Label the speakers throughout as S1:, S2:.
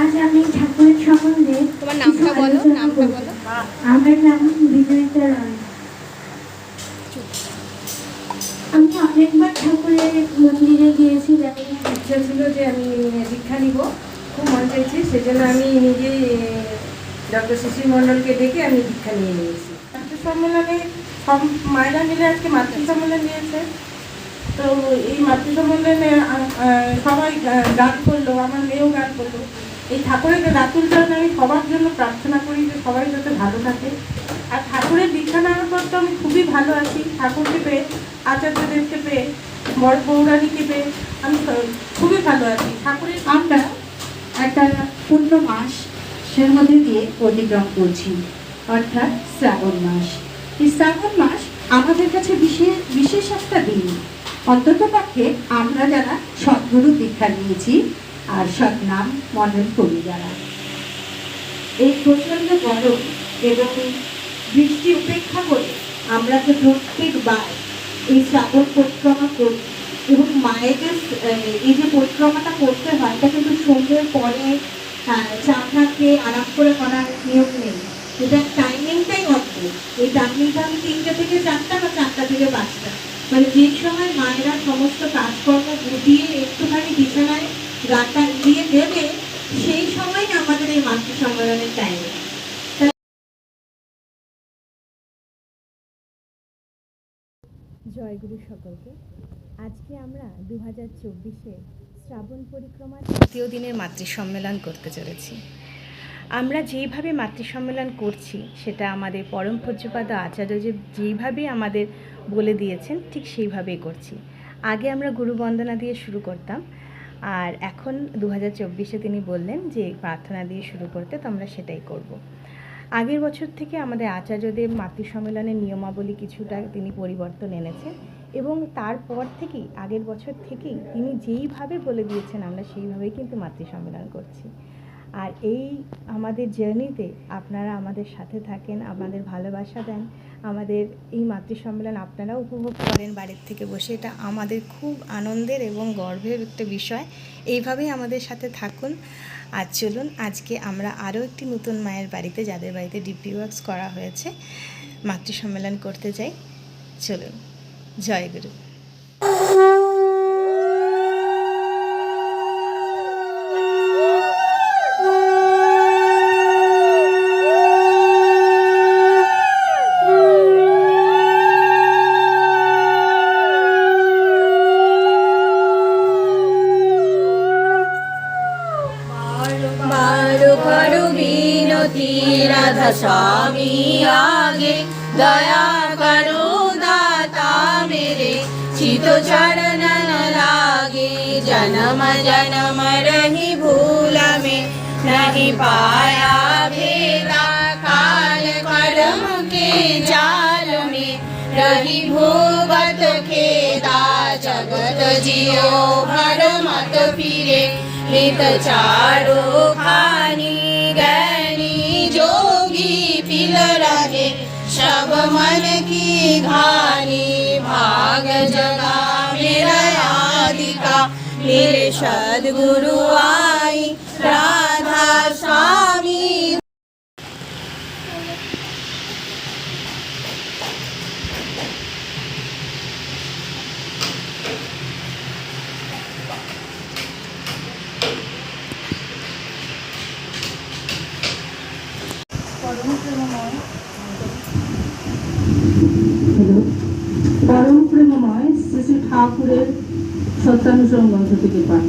S1: আজ আমি ঠাকুরের সম্বন্ধে
S2: তোমার নামটা বলো নামটা বলো।
S1: আমার নাম বিজয়িতা রায়। আমি অনেকবার ঠাকুরের মন্দিরে গিয়েছি যেমন
S3: ইচ্ছা ছিল যে আমি দীক্ষা নিব খুব মন চাইছে সেজন্য আমি নিজেই ডক্টর শিশির মণ্ডলকে ডেকে আমি দীক্ষা নিয়ে নিয়েছি। মাতৃ সম্মেলনে সব মায়েরা মিলে আজকে মাতৃ সম্মেলন নিয়েছে। তো এই মাতৃ সম্মেলনে সবাই গান করল আমার মেয়েও গান করল। এই ঠাকুরের যে রাতুল চরণে আমি সবার জন্য প্রার্থনা করি যে সবাই যাতে ভালো থাকে। আর ঠাকুরের দীক্ষা নেওয়ার পর তো আমি খুবই ভালো আছি। ঠাকুরকে পেয়ে, আচার্যদেরকে পেয়ে, বড় পৌরাণীকে পেয়ে আমি খুবই ভালো আছি। ঠাকুরের
S4: আমরা একটা পূর্ণ মাস সের মধ্যে দিয়ে অতিক্রম করছি, অর্থাৎ শ্রাবণ মাস। এই শ্রাবণ মাস আমাদের কাছে বিশেষ বিশেষ একটা দিন। অন্তত পক্ষে আমরা যারা সদ্গুরু দীক্ষা নিয়েছি আর সব নাম মনন করি যারা। এই প্রচণ্ড গরম এবং বৃষ্টি উপেক্ষা করে আমরা যে প্রত্যেকবার এই শ্রাবণ পরিক্রমা করি এবং মায়েদের এই যে পরিক্রমাটা করতে হয়, এটা কিন্তু সন্ধ্যের পরে চা আরাম করে করার নিয়ম নেই। এটা টাইমিংটাই অদ্ভুত। এই টাইমিংটা আমি তিনটে থেকে চারটা বা চারটা থেকে পাঁচটা। মানে যে সময় মায়েরা সমস্ত কাজকর্ম গুটিয়ে একটুখানি বিছানায় গাটা দিয়ে দেবে সেই সময় আমাদের এই মাতৃ সম্মেলনের টাইম
S5: জয়গুরু সকলকে। আজকে আমরা দু হাজার চব্বিশে শ্রাবণ পরিক্রমার তৃতীয় দিনের মাতৃ সম্মেলন করতে চলেছি। আমরা যেইভাবে মাতৃ সম্মেলন করছি সেটা আমাদের পরম পূজ্যপাদ আচার্য যে যেইভাবে আমাদের বলে দিয়েছেন ঠিক সেইভাবেই করছি। আগে আমরা গুরু বন্দনা দিয়ে শুরু করতাম। আর এখন দু হাজার তিনি বললেন যে প্রার্থনা দিয়ে শুরু করতে তো আমরা সেটাই করব। আগের বছর থেকে আমাদের আচার্যদেব মাতৃ সম্মেলনের নিয়মাবলী কিছুটা তিনি পরিবর্তন এনেছেন এবং তারপর থেকেই, আগের বছর থেকেই তিনি যেইভাবে বলে দিয়েছেন, আমরা সেইভাবেই কিন্তু মাতৃ সম্মেলন করছি আর এই আমাদের জার্নিতে আপনারা আমাদের সাথে থাকেন, আমাদের ভালোবাসা দেন আমাদের এই মাতৃ সম্মেলন আপনারা উপভোগ করেন বাড়ির থেকে বসে। এটা আমাদের খুব আনন্দের এবং গর্বের একটা বিষয়। এইভাবেই আমাদের সাথে থাকুন। আর চলুন, আজকে আমরা আরও একটি নতুন মায়ের বাড়িতে, যাদের বাড়িতে ডিপি ওয়ার্কস করা হয়েছে মাতৃ সম্মেলন করতে যাই। চলুন, জয় গুরু।
S6: दया करो दाता मेरे चित चरण लागे। जन्म जन्म रही भूल में, नहीं पाया भेदा काल कर्म के जाल में। रही भोगत खेदा, जगत जियो भर मत फिरे। हित चारो खानी सब मन की घानी भाग जगा मेरा आदिका मेरे सदगुरु आई राधा स्वामी
S3: ঠাকুরের সত্যানুসরণ গ্রন্থ থেকে পাঠ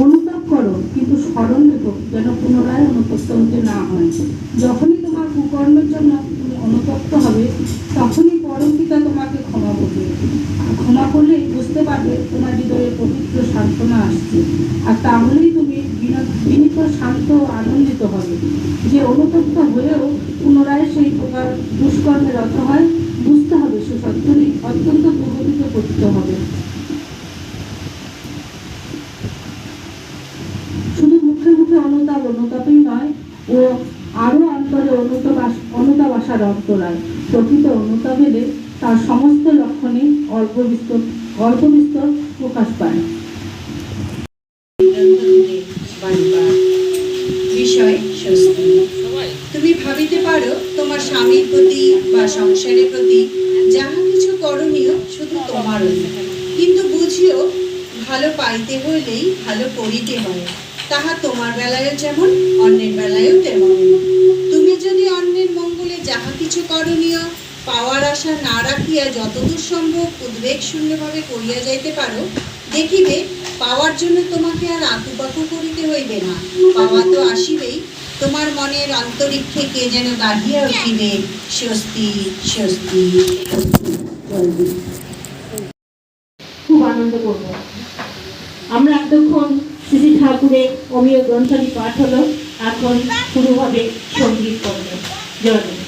S3: অনুতাপ করো, কিন্তু স্মরণ রেখো, যেন পুনরায় অনুতপ্ত হতে না হয়। যখনই তোমার কুকর্মের জন্য তুমি অনুতপ্ত হবে, তখনই পরম পিতা তোমাকে ক্ষমা করবে। ক্ষমা করলেই বুঝতে পারবে তোমার হৃদয়ে পবিত্র সান্ত্বনা আসছে। আর তাহলেই তুমি বিন- বিনীত শান্ত ও আনন্দিত হবে। যে অনুতপ্ত হয়েও পুনরায় সেই প্রকার দুষ্কর্মে রত হয় বুঝতে হবে সে অত্যন্ত প্রভাবিত করতে হবে। শুধু মুখে মুখে অনুতাপ অনুতাপই নয়, ও আরও অন্তরে অনুতাপ অনুতাপ আসার অন্তরায়। প্রকৃত অনুতাপ এলে তার সমস্ত লক্ষণে অল্প বিস্তর অল্প বিস্তর প্রকাশ পায়
S4: বিষয় স্বস্তি তুমি ভাবিতে পারো তোমার স্বামীর প্রতি বা সংসারের প্রতি যাহা কিছু করণীয় শুধু তোমারই কিন্তু বুঝিও ভালো পাইতে হইলেই ভালো করিতে হয় তাহা তোমার বেলায়ও যেমন অন্যের বেলায়ও তেমন তুমি যদি অন্যের মঙ্গলে যাহা কিছু করণীয়। পাওয়ার আশা না রাখিয়া যতদূর সম্ভব উদ্বেগ শূন্যভাবে করিয়া যাইতে পারো। দেখিবে, পাওয়ার জন্য তোমাকে আর আকুপাকু করিতে হইবে না। পাওয়া তো আসিবেই, তোমার মনের অন্তরিক্ষে কে যেন গাঢ়িয়া উঠিবে। স্বস্তি স্বস্তি।
S2: খুব আনন্দ করব। আমরা এতক্ষণ শ্রী ঠাকুরের অমীয় গ্রন্থাদি পাঠ হলো। এখন শুরু হবে সংগীত পর্ব। জয়।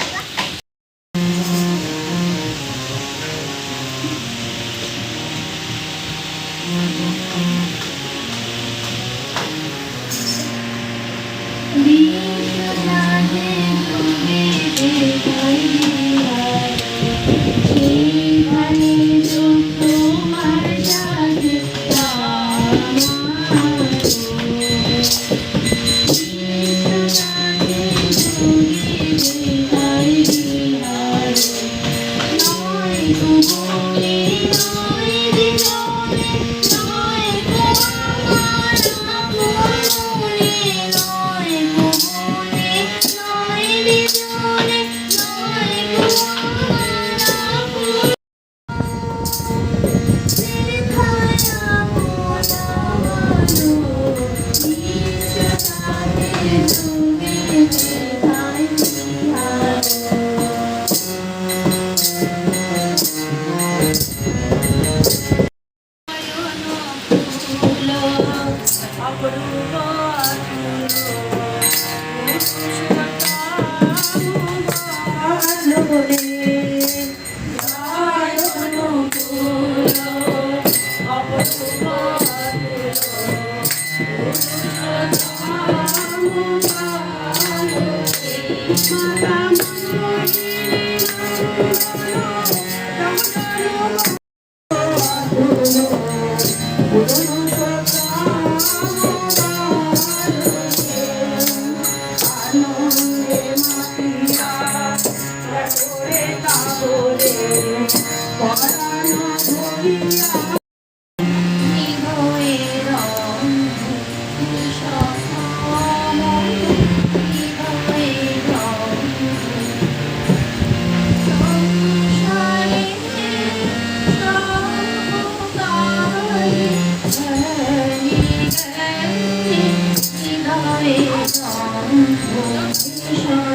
S2: গুরু।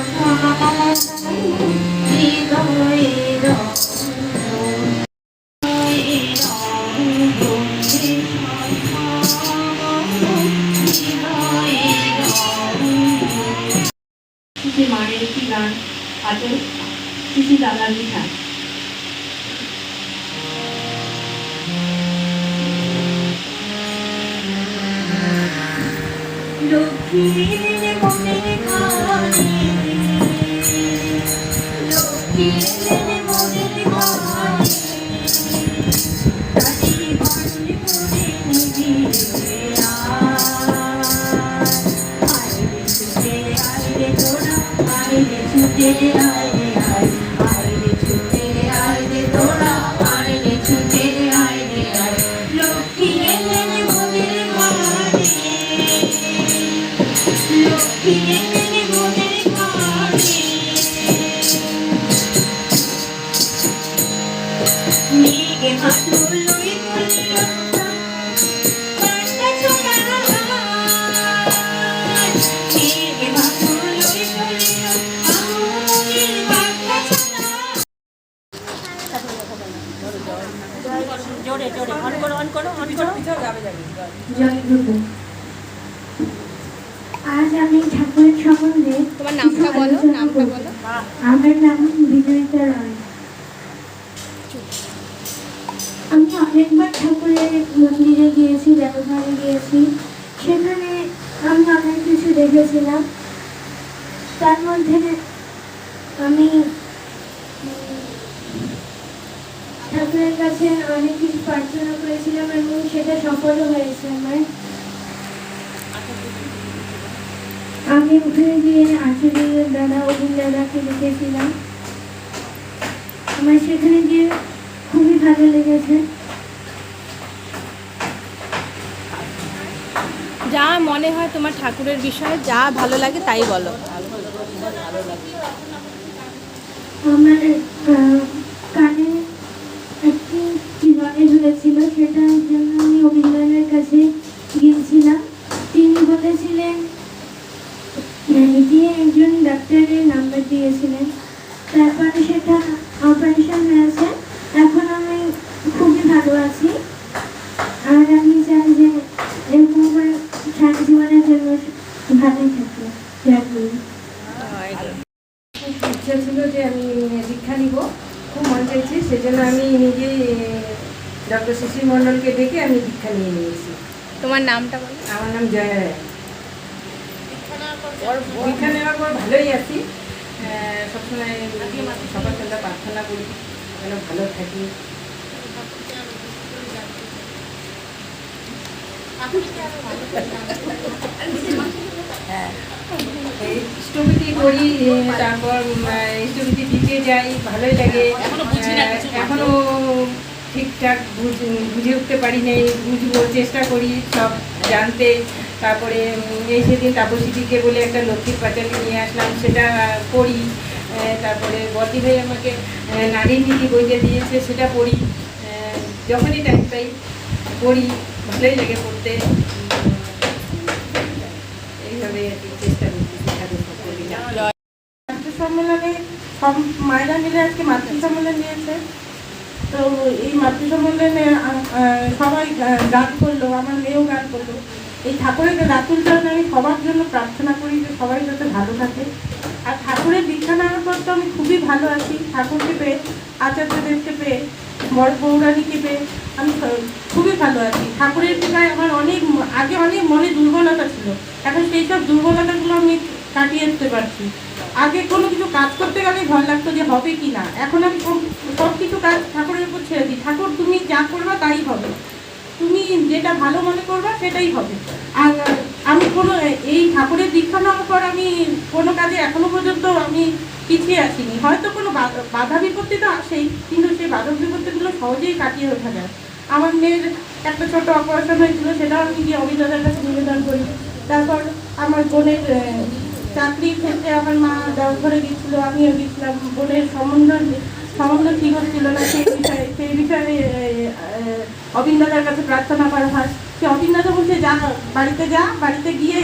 S6: আইরে ছুটে
S1: গিয়েছি ব্যবহারে গিয়েছি সেখানে আমি অনেক কিছু দেখেছিলাম। তার মধ্যে আমি ঠাকুরের কাছে অনেক কিছু প্রার্থনা করেছিলাম এবং সেটা সফলও হয়েছে আমার। আমি ওখানে গিয়ে আঞ্চলিকের দাদা অভিন দাদাকে দেখেছিলাম। আমার সেখানে গিয়ে খুবই ভালো লেগেছে।
S5: হয় তোমার ঠাকুরের বিষয়ে যা ভালো লাগে তাই বলো।
S1: আমার কানে একটি জীবনে হয়েছিল সেটার জন্য আমি অভিজ্ঞানের কাছে গিয়েছিলাম। তিনি বলেছিলেন আহ, একজন ডাক্তারের নাম্বার দিয়েছিলেন। তারপরে সেটা অপারেশন হয়েছে এখন আমি খুবই ভালো আছি আর আমি চাই যে এরকম করে সারা জীবনের জন্য ভালোই থাকি জানি
S7: ইচ্ছা ছিল যে আমি দীক্ষা নিব খুব মন চাইছে সেজন্য আমি নিজেই ডক্টর শিশির মণ্ডলকে ডেকে আমি দীক্ষা নিয়ে নিয়েছি
S5: তোমার নামটা বলো
S7: আমার নাম জয়া রায় দীক্ষা নেওয়ার পর ভালোই আছি আহ, সবসময় সকাল সন্ধ্যা প্রার্থনা করি যেন ভালো থাকি এই স্থবিতি করি তারপর স্থবিতি দিতে যাই ভালোই লাগে। আহ, এখনও ঠিকঠাক বুঝ- বুঝে উঠতে পারি নাই বুঝব চেষ্টা করি সব জানতে। তারপরে এই সেদিন তাপসীদিকে বলে একটা লক্ষ্মীর পাঁচালি নিয়ে আসলাম সেটা পড়ি। তারপরে বদি ভাই আমাকে নারীর নীতি বইটা দিয়েছে সেটা পড়ি। যখনই টাইম পাই পড়ি। ভালোই লাগে পড়তে। এইভাবে আর কি চেষ্টা করছি
S3: সম্মেলনে সব মায়েরা মিলে আজকে মাতৃ সম্মেলন নিয়েছে। তো এই মাতৃ সম্মেলনে সবাই গান করল, আমার মেয়েও গান করল। এই ঠাকুরের রাতুল চরণে আমি সবার জন্য প্রার্থনা করি যে সবাই যাতে ভালো থাকে। আর ঠাকুরের দীক্ষা নেওয়ার পর তো আমি খুবই ভালো আছি। ঠাকুরকে পেয়ে, আচার্যদেরকে পেয়ে, বড় পৌরাণীকে পেয়ে আমি খুবই ভালো আছি। ঠাকুরের কৃপায় আমার অনেক আগে অনেক মনে দুর্বলতা ছিল। এখন সেই সব দুর্বলতাগুলো আমি কাটিয়ে উঠতে পারছি। আগে কোনো কিছু কাজ করতে গেলে ভয় লাগতো যে হবে কি না। এখন আমি সব- কিছু কাজ ঠাকুরের উপর ছেড়ে দিই। ঠাকুর, তুমি যা করবা তাই হবে। তুমি যেটা ভালো মনে করবা সেটাই হবে। আর আমি কোনো এই ঠাকুরের দীক্ষা নেওয়ার পর আমি কোনো কাজে এখনও পর্যন্ত আমি পিছিয়ে আসিনি হয়তো কোনো বাধা বিপত্তি তো আসেই কিন্তু সেই বাধা বিপত্তিগুলো সহজেই কাটিয়ে ওঠা যায়। আমার মেয়ের একটা ছোট অপারেশন হয়েছিল, সেটাও আমি গিয়ে অভিজ্ঞতার কাছে নিবেদন করি। তারপর আমার বোনের চাকরির ক্ষেত্রে আমার মা দেওঘরে গেছিল আমিও গেছিলাম বোনের সম্বন্ধ সম্বন্ধ ঠিক হচ্ছিল না, সেই বিষয়ে সেই বিষয়ে অবিন্দাদার কাছে প্রার্থনা করা হয়। সে অবিন্দাদা বলছে, যা, বাড়িতে যা, বাড়িতে গিয়ে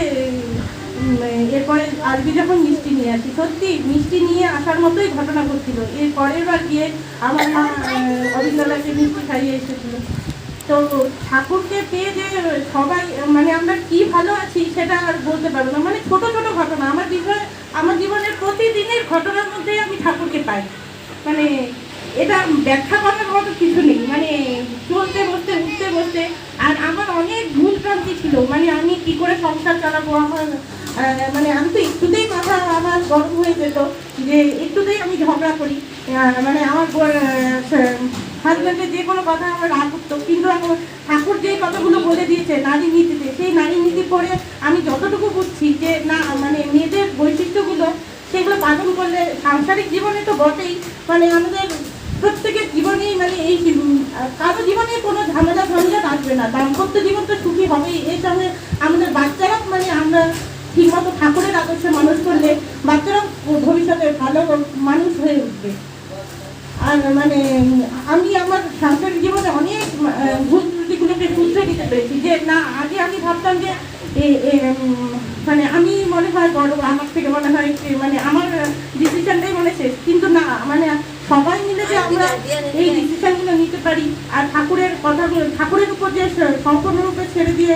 S3: এরপরে আসবি যখন মিষ্টি নিয়ে আসি সত্যি, মিষ্টি নিয়ে আসার মতোই ঘটনা ঘটছিল। এর পরের বার গিয়ে আমার মা অবিন্দাদাকে মিষ্টি খাইয়ে এসেছিল। তো ঠাকুরকে পেয়ে যে সবাই মানে আমরা কি ভালো আছি সেটা আর বলতে পারব না। মানে ছোট ছোট ঘটনা আমার বিষয় আমার জীবনের প্রতিদিনের ঘটনার মধ্যেই আমি ঠাকুরকে পাই মানে এটা ব্যাখ্যা করার মতো কিছু নেই। মানে চলতে বসতে, উঠতে বসতে, আর আমার অনেক ভুল ক্রান্তি ছিল। মানে আমি কি করে সংসার চালাবো? আমার মানে আমি তো একটুতেই মাথা আমার গরম হয়ে যেত যে একটুতেই আমি ঝগড়া করি। মানে আমার হাজব্যান্ডের যে কোনো কথা আমার রাগ উঠতো। কিন্তু আমার ঠাকুর যে কথাগুলো বলে দিয়েছে, নারী নীতিতে, সেই নারী নীতি পড়ে আমি যতটুকু বুঝছি যে, না মানে মেয়েদের বৈশিষ্ট্যগুলো সেগুলো পালন করলে সাংসারিক জীবনে তো বটেই। মানে আমাদের প্রত্যেকের জীবনেই মানে এই কারও জীবনে কোনো ঝামেলা ঝঞ্ঝাট আসবে না। দাম্পত্য জীবন তো সুখী হবেই। এর সঙ্গে আমাদের বাচ্চারাও মানে আমরা ঠিকমতো ঠাকুরের আদর্শে মানুষ করলে বাচ্চারাও ভবিষ্যতে ভালো মানুষ হয়ে উঠবে। আর মানে আমি আমার সাংসারিক জীবনে অনেক ভুল ত্রুটিগুলোকে শুধরে দিতে পেরেছি যে, না, আগে আমি ভাবতাম যে মানে আমি মনে হয় বড় আমার থেকে মনে হয় যে মানে আমার ডিসিশনটাই মনে শেষ। কিন্তু না মানে সবাই মিলে যে আমরা এই ডিসিশনগুলো নিতে পারি আর ঠাকুরের কথাগুলো ঠাকুরের উপর যে সম্পূর্ণরূপে ছেড়ে দিয়ে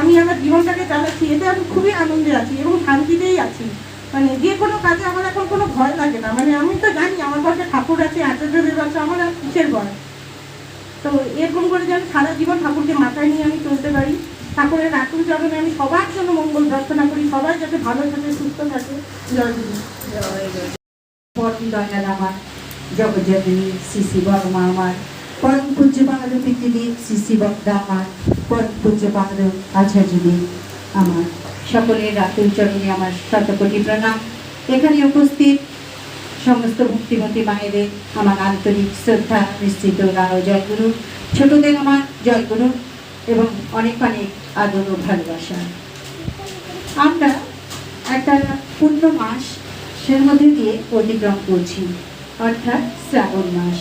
S3: আমি আমার জীবনটাকে চালাচ্ছি এতে আমি খুবই আনন্দে আছি এবং শান্তিতেই আছি। মানে যে কোনো কাজে আমার এখন কোনো ভয় লাগে না। মানে আমি তো জানি আমার পাশে ঠাকুর আছে আচার্যদেব আছে আমার আর কিসের ভয়? তো এরকম করে যেন সারা জীবন ঠাকুরকে মাথায় নিয়ে আমি চলতে পারি ঠাকুরের আকুল চরণে আমি সবার জন্য মঙ্গল প্রার্থনা করি, সবাই যাতে ভালো থাকে, সুস্থ থাকে। জয়
S8: পরম দয়াল আমার জগজ্জননী শ্রী বর্মা আমার, পরম পূজ্য বাহাদুর পিতৃদেব শ্রী বক্তা আমার, পরম পূজ্য বাহাদুর আচার্যদেব আমার।
S4: সকলের রাতুল চরণে আমার শতকোটি প্রণাম। এখানে উপস্থিত সমস্ত ভক্তিমতী মায়েদের আমার আন্তরিক শ্রদ্ধা, নিশ্চিত রাও জয়গুরু। ছোটদের আমার জয়গুরু। এবং অনেক অনেক আদর ও ভালোবাসা। আমরা একটা পূর্ণ মাস সের মধ্যে দিয়ে অতিক্রম করছি, অর্থাৎ শ্রাবণ মাস।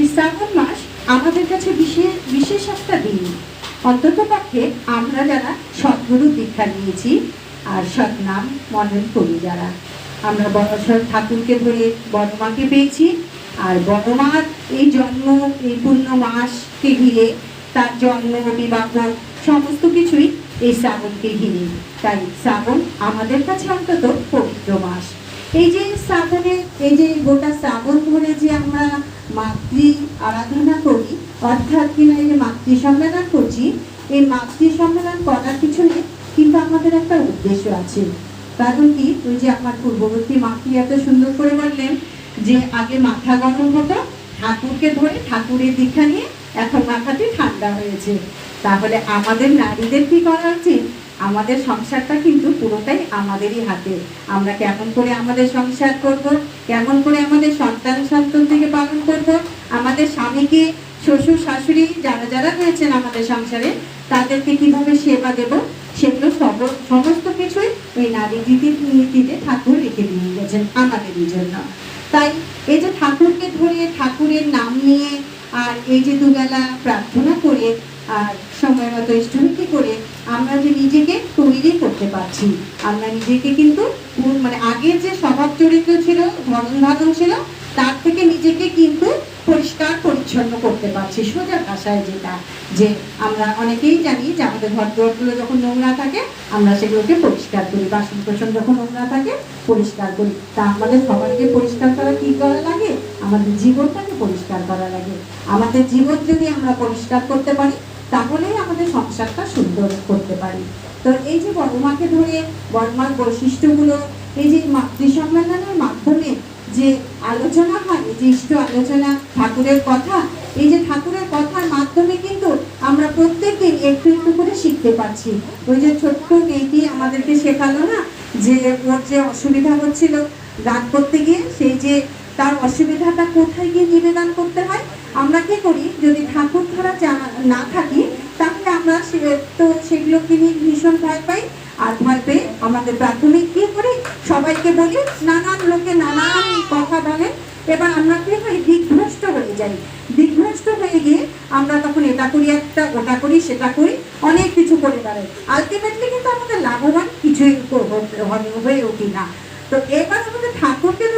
S4: এই শ্রাবণ মাস আমাদের কাছে বিশেষ বিশেষ একটা দিন। অন্তত পক্ষে আমরা যারা সদ্গুরু দীক্ষা নিয়েছি আর সৎ নাম মনন করি যারা। আমরা বড় সৎ ঠাকুরকে ধরে বড় মাকে পেয়েছি আর বড় মার এই জন্ম, এই পূর্ণ মাসকে ঘিরে তার জন্ম বিবাহ সমস্ত কিছুই এই শ্রাবণকে ঘিরে। তাই শ্রাবণ আমাদের কাছে অন্তত পবিত্র মাস। এই যে শ্রাবণে, এই যে গোটা শ্রাবণ ধরে যে আমরা মাতৃ আরাধনা করি, অর্থাৎ কিনা এই যে মাতৃ সম্মেলন করছি, এই মাতৃ সম্মেলন করার পিছনে কিন্তু আমাদের একটা উদ্দেশ্য আছে। কারণ কি, ওই যে আমার পূর্ববর্তী মাতৃ এত সুন্দর করে বললেন যে, আগে মাথা গরম হতো, ঠাকুরকে ধরে ঠাকুরের দীক্ষা নিয়ে এখন মাথাটি ঠান্ডা হয়েছে। তাহলে আমাদের নারীদের কি করা উচিত? আমাদের সংসারটা কিন্তু পুরোটাই আমাদেরই হাতে। আমরা কেমন করে আমাদের সংসার করব? কেমন করে আমাদের সন্তান সন্তান থেকে পালন করব? আমাদের স্বামীকে শ্বশুর শাশুড়ি যারা যারা রয়েছেন আমাদের সংসারে, তাদেরকে কীভাবে সেবা দেব? সেগুলো সব, সমস্ত কিছুই ওই নারী রীতি নীতিতে ঠাকুর রেখে দিয়ে গেছেন আমাদেরই জন্য। তাই এই যে ঠাকুরকে ধরে ঠাকুরের নাম নিয়ে আর এই যে দুবেলা প্রার্থনা করে আর সময় মতো স্টুডেন্টকে করে আমরা যে নিজেকে তৈরি করতে পারছি। আমরা নিজেকে কিন্তু মানে আগের যে স্বভাব চরিত্র ছিল ধরন ধারণ ছিল তার থেকে নিজেকে কিন্তু পরিষ্কার, পরিচ্ছন্ন করতে পারছি। সোজা ভাষায় যেটা, যে আমরা অনেকেই জানি যে আমাদের ঘর দোয়ারগুলো যখন নোংরা থাকে, আমরা সেগুলোকে পরিষ্কার করি। বাসন কোসন যখন নোংরা থাকে, পরিষ্কার করি। তা আমাদের সবাইকে পরিষ্কার করা কি করা লাগে? আমাদের জীবনটাকে পরিষ্কার করা লাগে। আমাদের জীবন যদি আমরা পরিষ্কার করতে পারি, তাহলেই আমাদের সংসারটা সুন্দর করতে পারি। তো এই যে বড়মাকে ধরে, বড়মার বৈশিষ্ট্যগুলো, এই যে মাতৃ সম্মেলনের মাধ্যমে যে আলোচনা হয় যে ইষ্ট আলোচনা, ঠাকুরের কথা, এই যে ঠাকুরের কথার মাধ্যমে কিন্তু আমরা প্রত্যেকদিন একটু একটু করে শিখতে পারছি। ওই যে ছোট্ট মেয়েটি আমাদেরকে শেখালো না, যে ওর যে অসুবিধা হচ্ছিল দান করতে গিয়ে, সেই যে তার অসুবিধাটা কোথায় গিয়ে নিবেদন করতে হয়, আমরা কি করি, যদি ঠাকুর ধরা না থাকি, তাহলে আমরা তো সেগুলোকে নিয়ে ভীষণ ভয় পাই, আর ভয় পেয়ে আমাদের প্রাথমিক কি করি, সবাইকে বলি, নানান লোকে নানান বলে এবার আমরা কি হই দিগ্ভ্রষ্ট হয়ে যাই। দিগ্ভ্রষ্ট হয়ে গিয়ে আমরা তখন এটা করি, একটা ওটা করি, সেটা করি, অনেক কিছু করে বেড়াই। আলটিমেটলি কিন্তু আমাদের লাভবান কিছুই কো- হয়ে- হয়ে উঠি না। তো এবার আমাদের ঠাকুরকে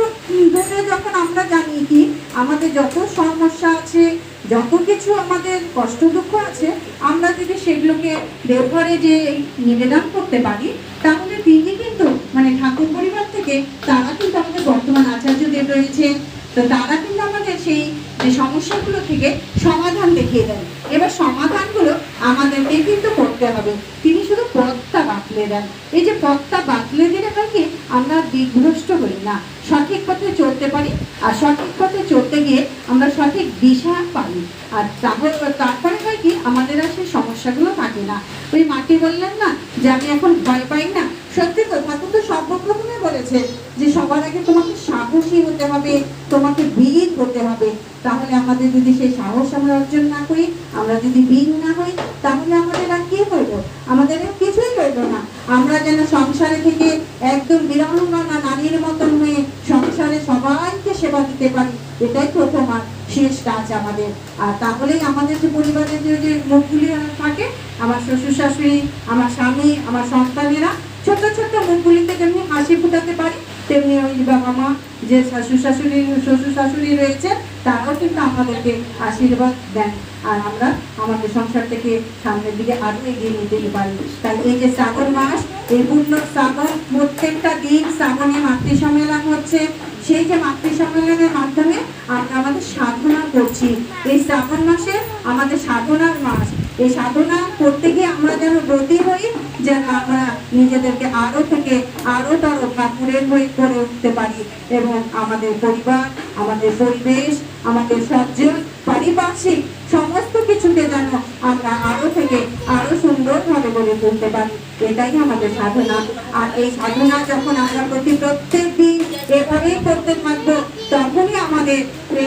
S4: ধরে যখন আমরা জানি কি, আমাদের যত সমস্যা আছে, যত কিছু আমাদের কষ্ট দুঃখ আছে, আমরা যদি সেগুলোকে দেবঘরে যে নিবেদন করতে পারি তাহলে তিনি কিন্তু মানে ঠাকুর পরিবার থেকে তারা কিন্তু আমাদের বর্তমান আচার্যদেব রয়েছে তো তারা কিন্তু আমাদের সেই যে সমস্যাগুলো থেকে সমাধান দেখিয়ে দেন। এবার সমাধানগুলো আমাদেরকে কিন্তু করতে হবে। তিনি শুধু পথটা বাতলে দেন। এই যে পথটা বাতলে দিলে হয় কি, আমরা দিগ্ভ্রষ্ট হই না। সঠিক পথে চলতে পারি আর সঠিক পথে চলতে গিয়ে আমরা সঠিক দিশা পাই। আর তারপর তারপরে হয় কি, আমাদের আর সেই সমস্যাগুলো থাকে না। ওই মাটি বললেন না যে, আমি এখন ভয় পাই না সত্যি তো ঠাকুর তো সর্বপ্রথমে বলেছে যে সবার আগে তোমাকে সাহসী হতে হবে, তোমাকে বীর হতে হবে। তাহলে আমাদের যদি সেই সাহস আমরা অর্জন না করি, আমরা যদি বীর না হই, তাহলে আমাদের আর কি হইব? আমাদের আর কিছুই হইব না। আমরা যেন সংসারে থেকে একদম বিরঙ্গনা নারীর মতন হয়ে সংসারে সবাইকে সেবা দিতে পারি, এটাই প্রথম আর শেষ কাজ আমাদের। আর তাহলেই আমাদের যে পরিবারের যে মুখগুলি থাকে, আমার শ্বশুর শাশুড়ি আমার স্বামী, আমার সন্তানেরা ছোট ছোট মুখগুলিতে যেমনি হাসি ফুটাতে পারি, তেমনি ওই বাবা মা যে শাশুড় শাশুড়ি, শ্বশুর শাশুড়ি রয়েছে, তারাও কিন্তু আমাদেরকে আশীর্বাদ দেন। আর আমরা আমাদের সংসার থেকে সামনের দিকে আরও এগিয়ে নিতে পারি। তাই এই যে শ্রাবণ মাস, এই পূর্ণ শ্রাবণ, প্রত্যেকটা দিন শ্রাবণে মাতৃ সম্মেলন হচ্ছে। সেই যে মাতৃ সম্মেলনের মাধ্যমে আমরা আমাদের সাধনা করছি। এই শ্রাবণ মাসে আমাদের সাধনার মাস। এই সাধনা করতে গিয়ে আমরা যেন ব্রতী হই, যেন আমরা নিজেদেরকে আরও থেকে আরও তর ঠাকুরের হয়ে করে উঠতে পারি এবং আমাদের পরিবার, আমাদের পরিবেশ, আমাদের সজ্জন, পারিপার্শ্বিক সমস্ত কিছুকে যেন আমরা আরও থেকে আরও সুন্দর
S9: সুন্দরভাবে গড়ে তুলতে পারি। এটাই আমাদের সাধনা। আর এই সাধনা যখন আমরা প্রতি প্রত্যেক দিন এভাবেই করতে থাকব তখনই আমাদের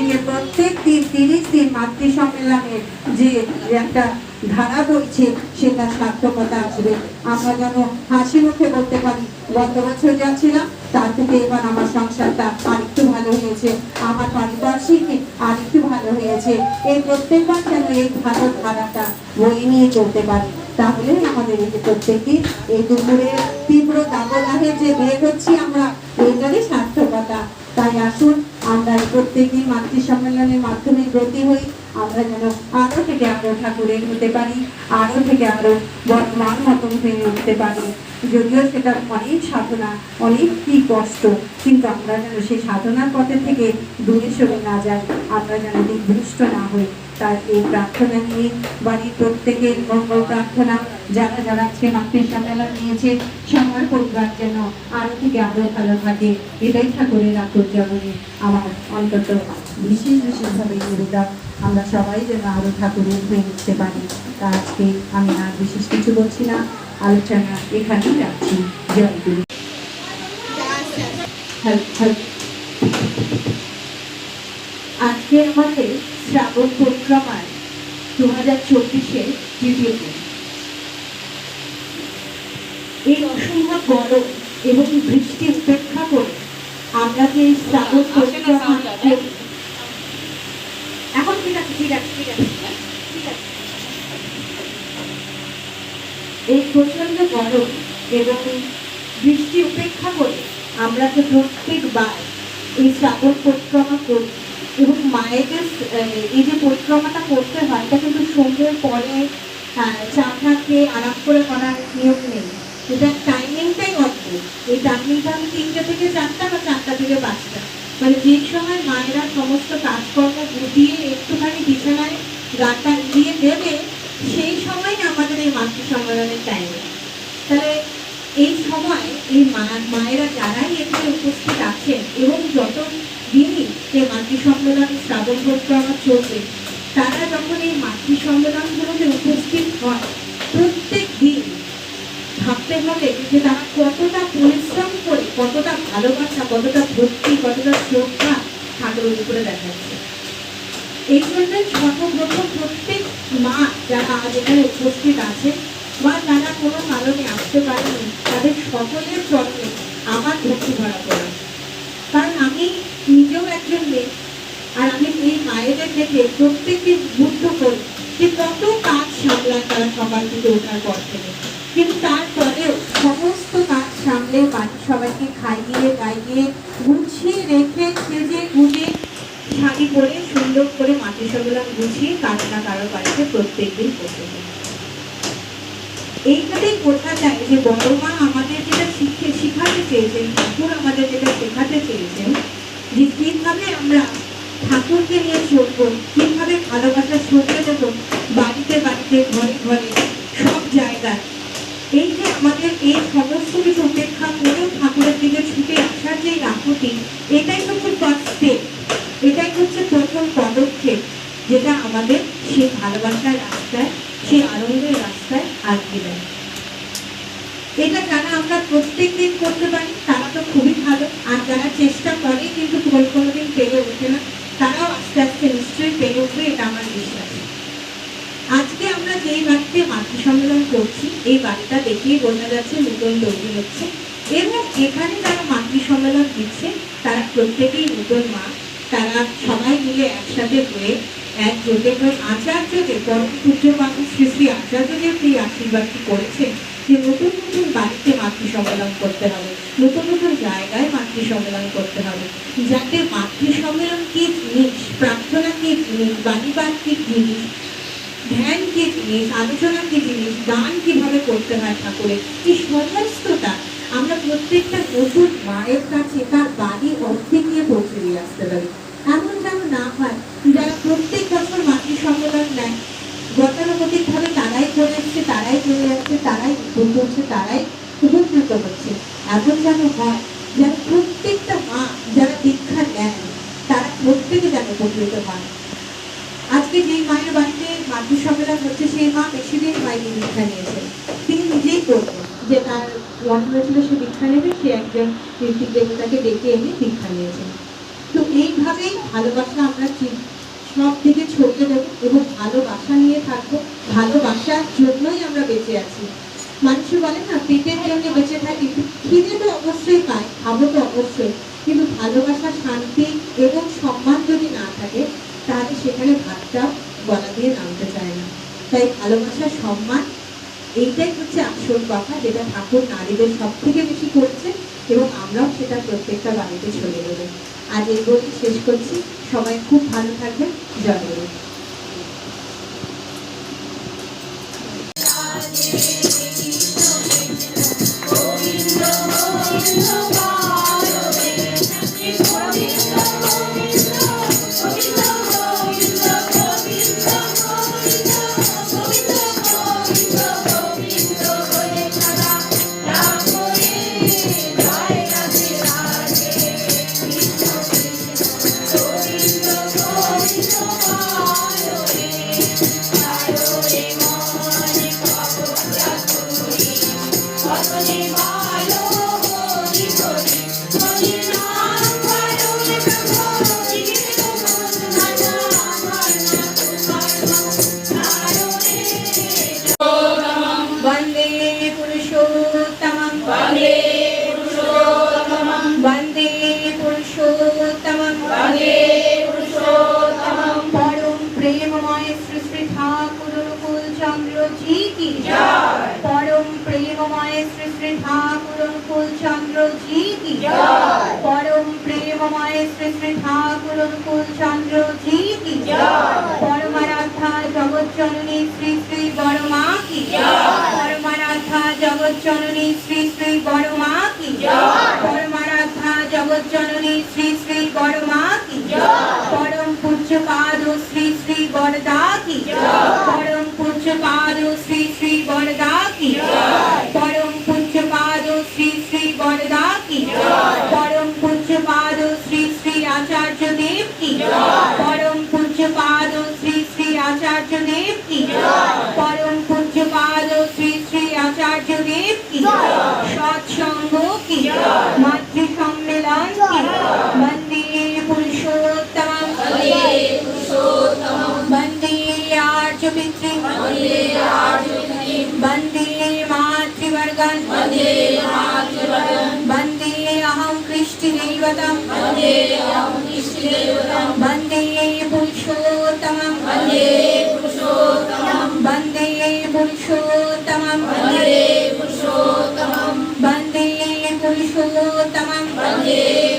S9: যে প্রত্যেক দিন তিরিশ দিন মাতৃ সম্মেলনের যে একটা ধারা বইছে, সেটা সার্থকতা আসবে। আমরা যেন হাসি মুখে বলতে পারি, গত বছর যাচ্ছিলাম তার থেকে এবার আমার সংসারটা আরেকটু ভালো হয়েছে, আমার পারিপার্শ্বিক আরেকটু ভালো হয়েছে। এই প্রত্যেকবার যেন এই ভালো ধারাটা বয়ে নিয়ে চলতে পারি। তাহলে আমাদের যে এই দুপুরে তীব্র দাবদাহে যে বের হচ্ছি আমরা, এইটারই সার্থকতা। তাই আসুন, আমরা এই প্রত্যেকদিন মাতৃ সম্মেলনের মাধ্যমে ব্রতী হই। আমরা যেন আরও থেকে আমরা ঠাকুরের হতে পারি আরও থেকে আরও বর্তমান মতন হয়ে উঠতে পারি। যদিও সেটা অনেক সাধনা, অনেক কি কষ্ট, কিন্তু আমরা যেন সেই সাধনার পথে থেকে দূরে সরে না যাই, আমরা যেন নির্দিষ্ট না হই। তার এই প্রার্থনা নিয়ে বাড়ির প্রত্যেকের মঙ্গল প্রার্থনা যারা যারা আজকে মাতৃ সম্মেলন নিয়েছে সবার পরিবার যেন আরও থেকে আরও ভালো থাকে এটাই ঠাকুরের আকুর জগনে আমার অন্তত বিশেষ বিশেষভাবে নিবেদন। আমরা সবাই যেন আরও ঠাকুরের হয়ে উঠতে পারি। তা আজকে আমি আর বিশেষ কিছু বলছি না। আলোচনা এখানেই রাখছি। জয় গুরু।
S4: হ্যালো হ্যালো আজকে আমাদের শ্রাবণ পরিক্রমার দু হাজার চব্বিশের তৃতীয় দিন। এই অসম্ভব গরম এবং বৃষ্টি উপেক্ষা করে আমরা যে এই শ্রাবণ পরিক্রমা এখন ঠিক আছে ঠিক আছে ঠিক আছে ঠিক আছে। এই প্রচণ্ড গরম এবং বৃষ্টি উপেক্ষা করে আমরা যে প্রত্যেকবার এই শ্রাবণ পরিক্রমা করি। এবং মায়েদের এই যে পরিক্রমাটা করতে হয় এটা কিন্তু সন্ধ্যের পরে আহ, চা টা খেয়ে আরাম করে করার নিয়ম নেই। এটা টাইমিংটাই অদ্ভুত। এই টাইমিংটা আমি তিনটে থেকে চারটা বা চারটা থেকে পাঁচটা মানে যে সময় মায়েরা সমস্ত কাজকর্ম গুটিয়ে একটুখানি বিছানায় গাটা দিয়ে দেবে সেই সময় আমাদের এই মাতৃ সম্মেলনের টাইম তাহলে এই সময় এই মায়েরা যারাই এখানে উপস্থিত আছেন এবং যত দিনই এই মাতৃ সম্মেলন শ্রাবণ পরিক্রমা চলবে? তারা যখন এই মাতৃ সম্মেলনগুলোতে উপস্থিত হয়, প্রত্যেক দিন ভাবতে হবে যে তারা কতটা পরিশ্রম করে, কতটা ভালোবাসা, কতটা ভক্তি, কতটা শ্রদ্ধা ঠাকুরের উপরে দেখাচ্ছে। এই জন্য সর্বপ্রথম প্রত্যেক মা যারা আজ এখানে উপস্থিত আছে বা যারা কোনো কারণে আসতে পারেনি তাদের সকলের চরণে আমার ভক্তি ভরা করা কারণ আমি নিজেও একজন মেয়ে। আর আমি এই মায়েদের দেখে প্রত্যেককে বুদ্ধ করি যে কত কাজ সামলায় তারা সকাল থেকে ওঠার পর থেকে। কিন্তু তারপরেও সমস্ত কাজ সামলে বাড়ির সবাইকে খাইয়ে, দাইয়ে, গুছিয়ে রেখে সেজে গুজে শাড়ি পরে, সুন্দর করে মাটি সগুলাম গুছিয়ে কাজ না কারোর বাড়িতে প্রত্যেকদিন করতে হয়। এইটাতেই বোঝা যায় যে বড় মা আমাদের যেটা শিখাতে চেয়েছেন, ঠাকুর আমাদের যেটা শেখাতে চেয়েছেন, যে কীভাবে আমরা ঠাকুরকে নিয়ে চলবো, কীভাবে ভালোবাসা ছড়িয়ে দেবো, বাড়িতে বাড়িতে, ঘরে ঘরে, সব জায়গায়। এই যে আমাদের এই সমস্ত কিছু উপেক্ষা করেও ঠাকুরের দিকে ছুটে আসার যে রাখটি এটাই হচ্ছে ফার্স্ট স্টেপ এটাই হচ্ছে প্রথম পদক্ষেপ, যেটা আমাদের সেই ভালোবাসার রাস্তায়, সেই আনন্দের রাস্তায় আগিয়ে দেয়। এটা যারা আমরা প্রত্যেক দিন করতে পারি, তারা তো খুবই ভালো। আর যারা চেষ্টা করে, কিন্তু কোনো কোনোদিন পেরে ওঠে না, তারাও আস্তে আস্তে নিশ্চয়ই পেরে উঠবে, এটা আমার বিশ্বাস। আজকে আমরা যেই বাড়িতে মাতৃ সম্মেলন করছি, এই বাড়িটা দেখেই বোঝা যাচ্ছে নতুন তৈরি হচ্ছে। এবং এখানে যারা মাতৃ সম্মেলন দিচ্ছে, তারা প্রত্যেকেই নতুন মা। তারা সবাই মিলে একসাথে হয়ে একজোটে হয়ে আচার্যদেব পরম পূজ্য বাবু শ্রী শ্রী আচার্যদেব এই আশীর্বাদটি করেছেন যে নতুন নতুন বাড়িতে মাতৃ সম্মেলন করতে হবে, নতুন নতুন জায়গায় মাতৃ সম্মেলন করতে হবে। যাতে মাতৃ সম্মেলন কি জিনিস, প্রার্থনা কি জিনিস বাণীবাদ কি জিনিস, ধ্যান কি জিনিস, আলোচনা কি জিনিস, গান কীভাবে করতে হয় ঠাকুরের, এই সমস্তটা আমরা প্রত্যেকটা নতুন মায়ের কাছে তার বাড়ি অর্থে গিয়ে পৌঁছে দিয়ে আসতে পারি। এমন যেন না হয় যারা প্রত্যেক বছর মাতৃ সম্মেলন নেয়, গতানুগতিকভাবে তারাই করে এসছে তারাই চলে যাচ্ছে, তারাই ভুল করছে, তারাই উপকৃত হচ্ছে। এমন যেন হয় যেন প্রত্যেকটা মা যারা দীক্ষা নেন তারা প্রত্যেকে যেন উপকৃত হয়। আজকে যেই মায়ের বাড়িতে
S2: মাতৃ সম্মেলন হচ্ছে, সেই মা বেশি দিন হয়নি দীক্ষা নিয়েছেন তিনি নিজেই বলবেন যে তার মন হয়েছিল সে দীক্ষা নেবে, সে একজন ঋত্বিক দেবতাকে ডেকে এনে দীক্ষা নিয়েছেন তো এইভাবেই ভালোবাসা আমরা সব থেকে ছড়িয়ে দেবো এবং ভালোবাসা নিয়ে থাকব। ভালোবাসার জন্যই আমরা বেঁচে আছি। মানুষ বলে না পেটের জন্য বেঁচে থাকি। খিদে তো অবশ্যই পায়, খাব তো অবশ্যই। কিন্তু ভালোবাসা, শান্তি এবং সম্মান যদি না থাকে, তাহলে সেখানে ভাতটা গলা দিয়ে নামতে চায় না। তাই ভালোবাসা, সম্মান, এইটাই হচ্ছে আসল কথা যেটা ঠাকুর নারীদের সব থেকে বেশি করছে এবং আমরাও সেটা প্রত্যেকটা বাড়িতে ছড়িয়ে দেবো। আজ এই বই শেষ করছি। সবাই খুব ভালো থাকবেন। জয়
S8: চন্দ্র জি কি পরমারাধা জগৎজননী শ্রী শ্রী বড়মা কি পরমারাধা জগৎজননী শ্রী শ্রী বড়মা কি পরমারাধা জগৎজননী শ্রী पुरुषोत्तमं वंदे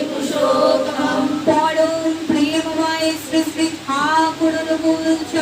S8: पुरुषोत्तमं परम प्रेममय श्री श्री ठाकुर अनुकूल चंद्र जी की